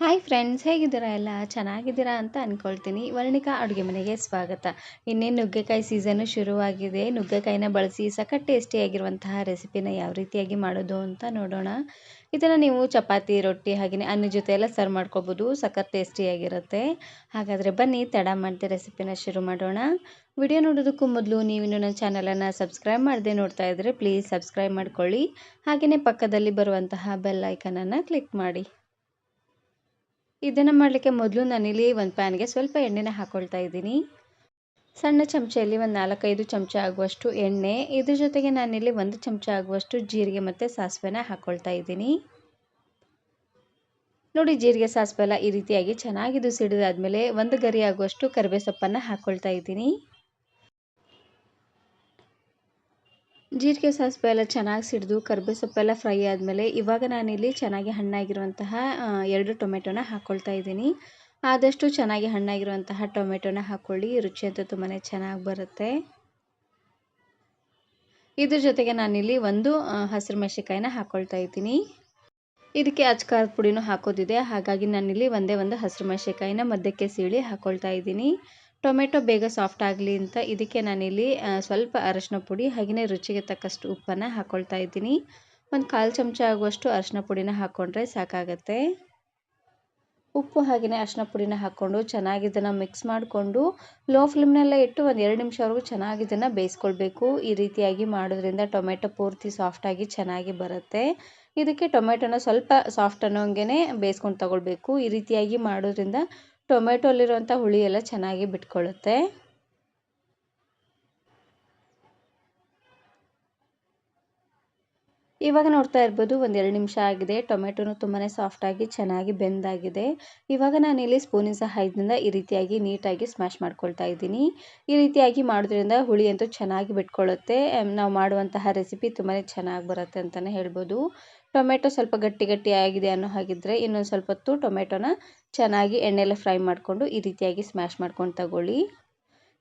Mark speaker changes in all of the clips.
Speaker 1: Hi friends ಹೇಗಿದ್ದೀರಾ ಎಲ್ಲ? ಚೆನ್ನಾಗಿದ್ದೀರಾ ಅಂತ ಅಂದ್ಕೊಳ್ತೀನಿ ವರ್ಣಿಕಾ ಅಡುಗೆ ಮನೆಗೆ ಸ್ವಾಗತ. ಇನ್ನೇನು ನುಗ್ಗೆಕಾಯಿ ಸೀಸನ್ನು ಶುರುವಾಗಿದೆ. ನುಗ್ಗೆಕಾಯಿನ ಬಳಸಿ ಸಖತ್ ಟೇಸ್ಟಿಯಾಗಿರುವಂತಹ ರೆಸಿಪಿನ ಯಾವ ರೀತಿಯಾಗಿ ಮಾಡೋದು ಅಂತ ನೋಡೋಣ. ಇದನ್ನು ನೀವು ಚಪಾತಿ, ರೊಟ್ಟಿ ಹಾಗೆಯೇ ಅನ್ನ ಜೊತೆ ಎಲ್ಲ ಸರ್ವ್ ಮಾಡ್ಕೋಬೋದು. ಸಖತ್ ಟೇಸ್ಟಿಯಾಗಿರುತ್ತೆ ಹಾಗಾದರೆ ಬನ್ನಿ, ತಡ ಮಾಡಿದೆ ರೆಸಿಪಿನ ಶುರು ಮಾಡೋಣ. ವಿಡಿಯೋ ನೋಡೋದಕ್ಕೂ ಮೊದಲು ನೀವು ನನ್ನ ಚಾನಲನ್ನು ಸಬ್ಸ್ಕ್ರೈಬ್ ಮಾಡದೆ ನೋಡ್ತಾ ಇದ್ದರೆ ಪ್ಲೀಸ್ ಸಬ್ಸ್ಕ್ರೈಬ್ ಮಾಡ್ಕೊಳ್ಳಿ. ಹಾಗೆಯೇ ಪಕ್ಕದಲ್ಲಿ ಬರುವಂತಹ ಬೆಲ್ ಐಕನನ್ನು ಕ್ಲಿಕ್ ಮಾಡಿ. ಇದನ್ನು ಮಾಡಲಿಕ್ಕೆ ಮೊದಲು ನಾನಿಲ್ಲಿ ಒಂದು ಪ್ಯಾನ್ಗೆ ಸ್ವಲ್ಪ ಎಣ್ಣೆನ ಹಾಕ್ಕೊಳ್ತಾ ಇದ್ದೀನಿ. ಸಣ್ಣ ಚಮಚೆಯಲ್ಲಿ ಒಂದು ನಾಲ್ಕೈದು ಚಮಚ ಆಗುವಷ್ಟು ಎಣ್ಣೆ, ಇದ್ರ ಜೊತೆಗೆ ನಾನಿಲ್ಲಿ ಒಂದು ಚಮಚ ಆಗುವಷ್ಟು ಜೀರಿಗೆ ಮತ್ತು ಸಾಸಿವೆನ ಹಾಕ್ಕೊಳ್ತಾ ಇದ್ದೀನಿ. ನೋಡಿ ಜೀರಿಗೆ ಸಾಸಿವೆ ಎಲ್ಲ ಈ ರೀತಿಯಾಗಿ ಚೆನ್ನಾಗಿದ್ದು ಸಿಡಿದಾದ್ಮೇಲೆ ಒಂದು ಗರಿ ಆಗುವಷ್ಟು ಕರಿಬೇ ಸೊಪ್ಪನ್ನು ಹಾಕ್ಕೊಳ್ತಾ ಇದ್ದೀನಿ. ಜೀರಿಗೆ ಸಾಸಿವೆ ಎಲ್ಲ ಚೆನ್ನಾಗಿ ಸಿಡಿದು, ಕರ್ಬೇವು ಸೊಪ್ಪೆಲ್ಲ ಫ್ರೈ ಆದಮೇಲೆ ಇವಾಗ ನಾನಿಲ್ಲಿ ಚೆನ್ನಾಗಿ ಹಣ್ಣಾಗಿರುವಂತಹ ಎರಡು ಟೊಮೆಟೊನ ಹಾಕ್ಕೊಳ್ತಾ ಇದ್ದೀನಿ. ಆದಷ್ಟು ಚೆನ್ನಾಗಿ ಹಣ್ಣಾಗಿರುವಂತಹ ಟೊಮೆಟೊನ ಹಾಕ್ಕೊಳ್ಳಿ ರುಚಿ ಅಂತೂ ತುಂಬಾ ಚೆನ್ನಾಗಿ ಬರುತ್ತೆ. ಇದ್ರ ಜೊತೆಗೆ ನಾನಿಲ್ಲಿ ಒಂದು ಹಸಿರು ಮೆಣಸಿಕಾಯಿನ ಹಾಕ್ಕೊಳ್ತಾ ಇದ್ದೀನಿ. ಇದಕ್ಕೆ ಅಚ್ಕಾರದ ಪುಡಿನೂ ಹಾಕೋದಿದೆ, ಹಾಗಾಗಿ ನಾನಿಲ್ಲಿ ಒಂದೇ ಒಂದು ಹಸಿರು ಮೆಣಸಿಕಾಯಿನ ಮಧ್ಯಕ್ಕೆ ಸೀಳಿ ಹಾಕ್ಕೊಳ್ತಾ ಇದ್ದೀನಿ. ಟೊಮೆಟೊ ಬೇಗ ಸಾಫ್ಟ್ ಆಗಲಿ ಅಂತ ಇದಕ್ಕೆ ನಾನಿಲ್ಲಿ ಸ್ವಲ್ಪ ಅರಶಿನ ಪುಡಿ ಹಾಗೆಯೇ ರುಚಿಗೆ ತಕ್ಕಷ್ಟು ಉಪ್ಪನ್ನು ಹಾಕ್ಕೊಳ್ತಾ ಇದ್ದೀನಿ. ಒಂದು ಕಾಲು ಚಮಚ ಆಗುವಷ್ಟು ಅರಶಿನ ಪುಡಿನ ಹಾಕ್ಕೊಂಡ್ರೆ ಸಾಕಾಗತ್ತೆ. ಉಪ್ಪು ಹಾಗೆಯೇ ಅರಶಿನ ಪುಡಿನ ಹಾಕ್ಕೊಂಡು ಚೆನ್ನಾಗಿ ಇದನ್ನು ಮಿಕ್ಸ್ ಮಾಡಿಕೊಂಡು ಲೋ ಫ್ಲೇಮ್ನೆಲ್ಲ ಇಟ್ಟು ಒಂದು ಎರಡು ನಿಮಿಷವರೆಗೂ ಚೆನ್ನಾಗಿ ಇದನ್ನು ಬೇಯಿಸ್ಕೊಳ್ಬೇಕು. ಈ ರೀತಿಯಾಗಿ ಮಾಡೋದ್ರಿಂದ ಟೊಮೆಟೊ ಪೂರ್ತಿ ಸಾಫ್ಟಾಗಿ ಚೆನ್ನಾಗಿ ಬರುತ್ತೆ. ಇದಕ್ಕೆ ಟೊಮೆಟೊನ ಸ್ವಲ್ಪ ಸಾಫ್ಟ್ ಅನ್ನೋಂಗೆ ಬೇಯಿಸ್ಕೊಂಡು ತಗೊಳ್ಬೇಕು. ಈ ರೀತಿಯಾಗಿ ಮಾಡೋದ್ರಿಂದ ಟೊಮೆಟೊಲಿರುವಂಥ ಹುಳಿ ಎಲ್ಲ ಚೆನ್ನಾಗಿ ಬಿಟ್ಕೊಳ್ಳುತ್ತೆ. ಇವಾಗ ನೋಡ್ತಾ ಇರ್ಬೋದು ಒಂದು ಎರಡು ನಿಮಿಷ ಆಗಿದೆ. ಟೊಮೆಟೊನು ತುಂಬಾ ಸಾಫ್ಟಾಗಿ ಚೆನ್ನಾಗಿ ಬೆಂದಾಗಿದೆ. ಇವಾಗ ನಾನಿಲ್ಲಿ ಸ್ಪೂನಿನ ಸಹಾಯದಿಂದ ಈ ರೀತಿಯಾಗಿ ನೀಟಾಗಿ ಸ್ಮ್ಯಾಶ್ ಮಾಡ್ಕೊಳ್ತಾ ಇದ್ದೀನಿ. ಈ ರೀತಿಯಾಗಿ ಮಾಡೋದ್ರಿಂದ ಹುಳಿ ಅಂತೂ ಚೆನ್ನಾಗಿ ಬಿಟ್ಕೊಳ್ಳುತ್ತೆ. ನಾವು ಮಾಡುವಂತಹ ರೆಸಿಪಿ ತುಂಬಾ ಚೆನ್ನಾಗಿ ಬರುತ್ತೆ ಅಂತಲೇ ಹೇಳ್ಬೋದು. ಟೊಮೆಟೊ ಸ್ವಲ್ಪ ಗಟ್ಟಿ ಗಟ್ಟಿ ಆಗಿದೆ ಅನ್ನೋ ಹಾಗಿದ್ರೆ ಇನ್ನೊಂದು ಸ್ವಲ್ಪ ಹೊತ್ತು ಟೊಮೆಟೊನ ಚೆನ್ನಾಗಿ ಎಣ್ಣೆಲೆ ಫ್ರೈ ಮಾಡಿಕೊಂಡು ಈ ರೀತಿಯಾಗಿ ಸ್ಮ್ಯಾಶ್ ಮಾಡ್ಕೊಂಡು ತಗೊಳ್ಳಿ.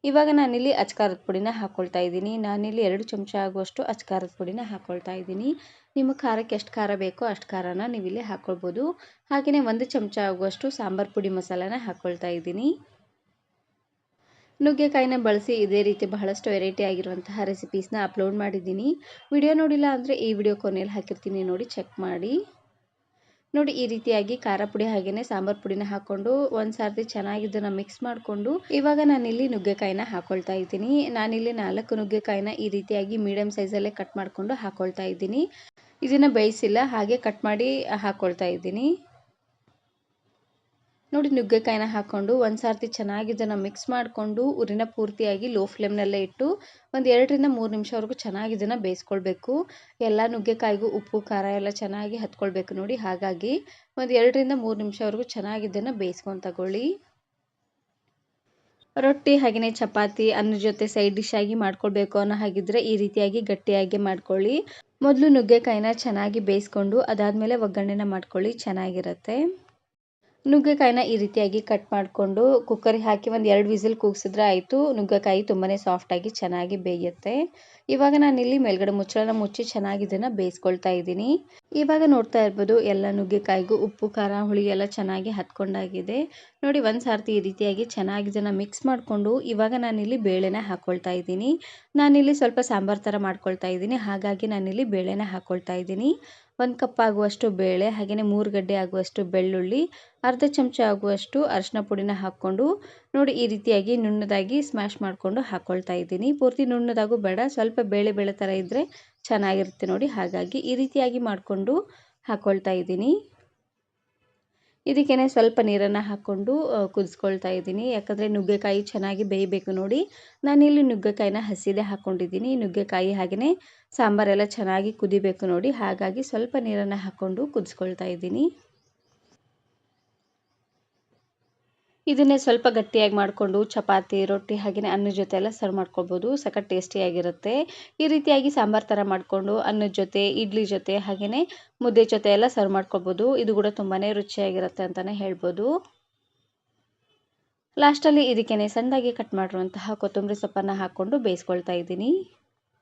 Speaker 1: ಇವಾಗ ನಾನಿಲ್ಲಿ ಅಚ್ಕಾರದ ಪುಡಿನ ಹಾಕ್ಕೊಳ್ತಾ ಇದ್ದೀನಿ. ನಾನಿಲ್ಲಿ ಎರಡು ಚಮಚ ಆಗುವಷ್ಟು ಅಚ್ಕಾರದ ಪುಡಿನ ಹಾಕ್ಕೊಳ್ತಾ ಇದ್ದೀನಿ. ನಿಮ್ಮ ಖಾರಕ್ಕೆ ಎಷ್ಟು ಖಾರ ಬೇಕೋ ಅಷ್ಟು ಖಾರನ ನೀವಿಲ್ಲಿ ಹಾಕ್ಕೊಳ್ಬೋದು ಹಾಗೆಯೇ ಒಂದು ಚಮಚ ಆಗುವಷ್ಟು ಸಾಂಬಾರು ಪುಡಿ ಮಸಾಲಾನ ಹಾಕ್ಕೊಳ್ತಾ ಇದ್ದೀನಿ. ನುಗ್ಗೆಕಾಯಿನ ಬಳಸಿ ಇದೇ ರೀತಿ ಬಹಳಷ್ಟು ವೆರೈಟಿ ಆಗಿರುವಂತಹ ರೆಸಿಪೀಸ್ನ ಅಪ್ಲೋಡ್ ಮಾಡಿದ್ದೀನಿ. ವಿಡಿಯೋ ನೋಡಿಲ್ಲ ಅಂದರೆ ಈ ವಿಡಿಯೋ ಕೊನೆಯಲ್ಲಿ ಹಾಕಿರ್ತೀನಿ. ನೋಡಿ ಚೆಕ್ ಮಾಡಿ. ನೋಡಿ, ಈ ರೀತಿಯಾಗಿ ಖಾರ ಪುಡಿ ಹಾಗೆಯೇ ಸಾಂಬಾರ್ ಪುಡಿನ ಹಾಕ್ಕೊಂಡು ಒಂದು ಸಾರ್ತಿ ಚೆನ್ನಾಗಿ ಮಿಕ್ಸ್ ಮಾಡಿಕೊಂಡು ಇವಾಗ ನಾನಿಲ್ಲಿ ನುಗ್ಗೆಕಾಯಿನ ಹಾಕ್ಕೊಳ್ತಾ ಇದ್ದೀನಿ. ನಾನಿಲ್ಲಿ ನಾಲ್ಕು ನುಗ್ಗೆಕಾಯಿನ ಈ ರೀತಿಯಾಗಿ ಮೀಡಿಯಮ್ ಸೈಜಲ್ಲೇ ಕಟ್ ಮಾಡಿಕೊಂಡು ಹಾಕ್ಕೊಳ್ತಾ ಇದ್ದೀನಿ. ಇದನ್ನು ಬೇಯಿಸಿಲ್ಲ, ಹಾಗೆ ಕಟ್ ಮಾಡಿ ಹಾಕ್ಕೊಳ್ತಾ ಇದ್ದೀನಿ. ನೋಡಿ ನುಗ್ಗೆಕಾಯಿನ ಹಾಕ್ಕೊಂಡು ಒಂದು ಸಾರ್ತಿ ಚೆನ್ನಾಗಿ ಇದನ್ನು ಮಿಕ್ಸ್ ಮಾಡಿಕೊಂಡು ಉರಿನ ಪೂರ್ತಿಯಾಗಿ ಲೋ ಫ್ಲೇಮ್ನಲ್ಲೇ ಇಟ್ಟು ಒಂದು ಎರಡರಿಂದ ಮೂರು ನಿಮಿಷವರೆಗೂ ಚೆನ್ನಾಗಿ ಇದನ್ನು ಬೇಯಿಸ್ಕೊಳ್ಬೇಕು. ಎಲ್ಲ ನುಗ್ಗೆಕಾಯಿಗೂ ಉಪ್ಪು, ಖಾರ ಎಲ್ಲ ಚೆನ್ನಾಗಿ ಹತ್ಕೊಳ್ಬೇಕು ನೋಡಿ. ಹಾಗಾಗಿ ಒಂದು ಎರಡರಿಂದ ಮೂರು ನಿಮಿಷವರೆಗೂ ಚೆನ್ನಾಗಿ ಇದನ್ನು ಬೇಯಿಸ್ಕೊಂಡು ತಗೊಳ್ಳಿ. ರೊಟ್ಟಿ ಹಾಗೆಯೇ ಚಪಾತಿ, ಅನ್ನ ಜೊತೆ ಸೈಡ್ ಡಿಶ್ ಆಗಿ ಮಾಡ್ಕೊಳ್ಬೇಕು ಅನ್ನೋ ಹಾಗಿದ್ರೆ ಈ ರೀತಿಯಾಗಿ ಗಟ್ಟಿಯಾಗಿ ಮಾಡ್ಕೊಳ್ಳಿ. ಮೊದಲು ನುಗ್ಗೆಕಾಯಿನ ಚೆನ್ನಾಗಿ ಬೇಯಿಸ್ಕೊಂಡು ಅದಾದಮೇಲೆ ಒಗ್ಗರಣೆನ ಮಾಡ್ಕೊಳ್ಳಿ, ಚೆನ್ನಾಗಿರುತ್ತೆ. ನುಗ್ಗೆಕಾಯಿನ ಈ ರೀತಿಯಾಗಿ ಕಟ್ ಮಾಡಿಕೊಂಡು ಕುಕ್ಕರಿಗೆ ಹಾಕಿ ಒಂದು ಎರಡು ವಿಸಿಲ್ ಕೂಗಿಸಿದ್ರೆ ಆಯಿತು. ನುಗ್ಗೆಕಾಯಿ ತುಂಬಾ ಸಾಫ್ಟಾಗಿ ಚೆನ್ನಾಗಿ ಬೇಯುತ್ತೆ. ಇವಾಗ ನಾನಿಲ್ಲಿ ಮೇಲ್ಗಡೆ ಮುಚ್ಚಳನ ಮುಚ್ಚಿ ಚೆನ್ನಾಗಿ ಇದನ್ನು ಬೇಯಿಸ್ಕೊಳ್ತಾ ಇದ್ದೀನಿ. ಇವಾಗ ನೋಡ್ತಾ ಇರ್ಬೋದು ಎಲ್ಲ ನುಗ್ಗೆಕಾಯಿಗೂ ಉಪ್ಪು, ಖಾರ, ಹುಳಿ ಎಲ್ಲ ಚೆನ್ನಾಗಿ ಹತ್ಕೊಂಡಾಗಿದೆ. ನೋಡಿ ಒಂದು ಸಾರ್ತಿ ಈ ರೀತಿಯಾಗಿ ಚೆನ್ನಾಗಿ ಇದನ್ನು ಮಿಕ್ಸ್ ಮಾಡಿಕೊಂಡು ಇವಾಗ ನಾನಿಲ್ಲಿ ಬೇಳೆನ ಹಾಕ್ಕೊಳ್ತಾ ಇದ್ದೀನಿ. ನಾನಿಲ್ಲಿ ಸ್ವಲ್ಪ ಸಾಂಬಾರು ಥರ ಮಾಡ್ಕೊಳ್ತಾ ಇದ್ದೀನಿ. ಹಾಗಾಗಿ ನಾನಿಲ್ಲಿ ಬೇಳೆನ ಹಾಕ್ಕೊಳ್ತಾ ಇದ್ದೀನಿ. ಒಂದು ಕಪ್ ಆಗುವಷ್ಟು ಬೇಳೆ, ಹಾಗೆಯೇ ಮೂರು ಗಡ್ಡೆ ಆಗುವಷ್ಟು ಬೆಳ್ಳುಳ್ಳಿ, ಅರ್ಧ ಚಮಚ ಆಗುವಷ್ಟು ಅರಿಶಿನ ಪುಡಿನ ಹಾಕ್ಕೊಂಡು ನೋಡಿ ಈ ರೀತಿಯಾಗಿ ನುಣ್ಣದಾಗಿ ಸ್ಮ್ಯಾಶ್ ಮಾಡಿಕೊಂಡು ಹಾಕ್ಕೊಳ್ತಾ ಇದ್ದೀನಿ. ಪೂರ್ತಿ ನುಣ್ಣದಾಗೂ ಬೇಡ, ಸ್ವಲ್ಪ ಬೇಳೆ ಬೇಳೆ ಥರ ಇದ್ದರೆ ಚೆನ್ನಾಗಿರುತ್ತೆ ನೋಡಿ. ಹಾಗಾಗಿ ಈ ರೀತಿಯಾಗಿ ಮಾಡಿಕೊಂಡು ಹಾಕ್ಕೊಳ್ತಾ ಇದ್ದೀನಿ. ಇದಕ್ಕೇ ಸ್ವಲ್ಪ ನೀರನ್ನು ಹಾಕ್ಕೊಂಡು ಕುದಿಸ್ಕೊಳ್ತಾ ಇದ್ದೀನಿ. ಯಾಕಂದರೆ ನುಗ್ಗೆಕಾಯಿ ಚೆನ್ನಾಗಿ ಬೇಯಬೇಕು ನೋಡಿ. ನಾನಿಲ್ಲಿ ನುಗ್ಗೆಕಾಯಿನ ಹಸಿದೆ ಹಾಕ್ಕೊಂಡಿದ್ದೀನಿ ನುಗ್ಗೆಕಾಯಿ ಹಾಗೆಯೇ ಸಾಂಬಾರೆಲ್ಲ ಚೆನ್ನಾಗಿ ಕುದಿಬೇಕು ನೋಡಿ. ಹಾಗಾಗಿ ಸ್ವಲ್ಪ ನೀರನ್ನು ಹಾಕ್ಕೊಂಡು ಕುದಿಸ್ಕೊಳ್ತಾ ಇದ್ದೀನಿ. ಇದನ್ನೇ ಸ್ವಲ್ಪ ಗಟ್ಟಿಯಾಗಿ ಮಾಡಿಕೊಂಡು ಚಪಾತಿ, ರೊಟ್ಟಿ ಹಾಗೆಯೇ ಅನ್ನದ ಜೊತೆ ಎಲ್ಲ ಸರ್ವ್ ಮಾಡ್ಕೊಳ್ಬೋದು ಸಖತ್ ಟೇಸ್ಟಿಯಾಗಿರುತ್ತೆ ಈ ರೀತಿಯಾಗಿ ಸಾಂಬಾರು ಥರ ಮಾಡಿಕೊಂಡು ಅನ್ನದ ಜೊತೆ, ಇಡ್ಲಿ ಜೊತೆ ಹಾಗೆಯೇ ಮುದ್ದೆ ಜೊತೆ ಎಲ್ಲ ಸರ್ವ್ ಮಾಡ್ಕೊಳ್ಬೋದು ಇದು ಕೂಡ ತುಂಬಾ ರುಚಿಯಾಗಿರುತ್ತೆ ಅಂತಲೇ ಹೇಳ್ಬೋದು. ಲಾಸ್ಟಲ್ಲಿ ಇದಕ್ಕೇ ಸಣ್ಣದಾಗಿ ಕಟ್ ಮಾಡಿರುವಂತಹ ಕೊತ್ತಂಬರಿ ಸೊಪ್ಪನ್ನು ಹಾಕ್ಕೊಂಡು ಬೇಯಿಸ್ಕೊಳ್ತಾ ಇದ್ದೀನಿ.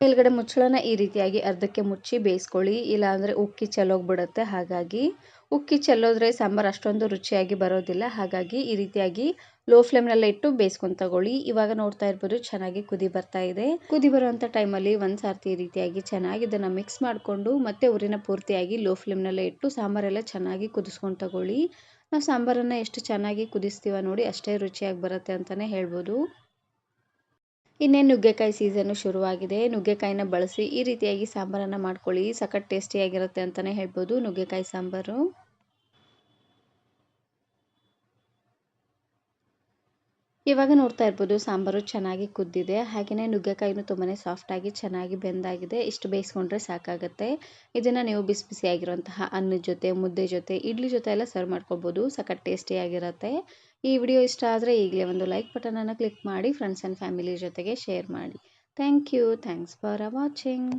Speaker 1: ಮೇಲ್ಗಡೆ ಮುಚ್ಚಳನ ಈ ರೀತಿಯಾಗಿ ಅರ್ಧಕ್ಕೆ ಮುಚ್ಚಿ ಬೇಯಿಸ್ಕೊಳ್ಳಿ. ಇಲ್ಲಾಂದರೆ ಉಕ್ಕಿ ಚೆಲ್ಲೋಗ್ಬಿಡುತ್ತೆ ಹಾಗಾಗಿ. ಉಕ್ಕಿ ಚೆಲ್ಲೋದ್ರೆ ಸಾಂಬಾರು ಅಷ್ಟೊಂದು ರುಚಿಯಾಗಿ ಬರೋದಿಲ್ಲ. ಹಾಗಾಗಿ ಈ ರೀತಿಯಾಗಿ ಲೋ ಫ್ಲೇಮ್ನಲ್ಲೇ ಇಟ್ಟು ಬೇಯಿಸ್ಕೊಂಡು ತಗೊಳ್ಳಿ. ಇವಾಗ ನೋಡ್ತಾ ಇರ್ಬೋದು ಚೆನ್ನಾಗಿ ಕುದಿ ಬರ್ತಾ ಇದೆ. ಕುದಿ ಬರುವಂಥ ಟೈಮಲ್ಲಿ ಒಂದು ಸಾರ್ತಿ ಈ ರೀತಿಯಾಗಿ ಚೆನ್ನಾಗಿ ಇದನ್ನು ಮಿಕ್ಸ್ ಮಾಡಿಕೊಂಡು ಮತ್ತೆ ಊರಿನ ಪೂರ್ತಿಯಾಗಿ ಲೋ ಫ್ಲೇಮ್ನಲ್ಲೇ ಇಟ್ಟು ಸಾಂಬಾರೆಲ್ಲ ಚೆನ್ನಾಗಿ ಕುದಿಸ್ಕೊಂಡು ತಗೊಳ್ಳಿ. ನಾವು ಸಾಂಬಾರನ್ನು ಎಷ್ಟು ಚೆನ್ನಾಗಿ ಕುದಿಸ್ತೀವ ನೋಡಿ ಅಷ್ಟೇ ರುಚಿಯಾಗಿ ಬರುತ್ತೆ ಅಂತಲೇ ಹೇಳ್ಬೋದು. ಇನ್ನೇನು ನುಗ್ಗೆಕಾಯಿ ಸೀಸನ್ನು ಶುರುವಾಗಿದೆ. ನುಗ್ಗೆಕಾಯಿನ ಬಳಸಿ ಈ ರೀತಿಯಾಗಿ ಸಾಂಬಾರನ್ನು ಮಾಡ್ಕೊಳ್ಳಿ. ಸಖತ್ ಟೇಸ್ಟಿಯಾಗಿರುತ್ತೆ ಅಂತಲೇ ಹೇಳ್ಬೋದು ನುಗ್ಗೆಕಾಯಿ ಸಾಂಬಾರು. ಇವಾಗ ನೋಡ್ತಾ ಇರ್ಬೋದು ಸಾಂಬಾರು ಚೆನ್ನಾಗಿ ಕುದ್ದಿದೆ. ಹಾಗೆಯೇ ನುಗ್ಗೆಕಾಯಿನೂ ತುಂಬಾ ಸಾಫ್ಟಾಗಿ ಚೆನ್ನಾಗಿ ಬೆಂದಾಗಿದೆ. ಇಷ್ಟು ಬೇಯಿಸ್ಕೊಂಡ್ರೆ ಸಾಕಾಗುತ್ತೆ. ಇದನ್ನು ನೀವು ಬಿಸಿ ಬಿಸಿಯಾಗಿರುವಂತಹ ಅನ್ನದ ಜೊತೆ, ಮುದ್ದೆ ಜೊತೆ, ಇಡ್ಲಿ ಜೊತೆ ಎಲ್ಲ ಸರ್ವ್ ಮಾಡ್ಕೊಬೋದು. ಸಖತ್ ಟೇಸ್ಟಿಯಾಗಿರುತ್ತೆ ಈ ವಿಡಿಯೋ ಇಷ್ಟ ಆದರೆ ಈಗಲೇ ಒಂದು ಲೈಕ್ ಬಟನನ್ನು ಕ್ಲಿಕ್ ಮಾಡಿ ಫ್ರೆಂಡ್ಸ್ ಆ್ಯಂಡ್ ಫ್ಯಾಮಿಲಿ ಜೊತೆಗೆ ಶೇರ್ ಮಾಡಿ. Thank you thanks for watching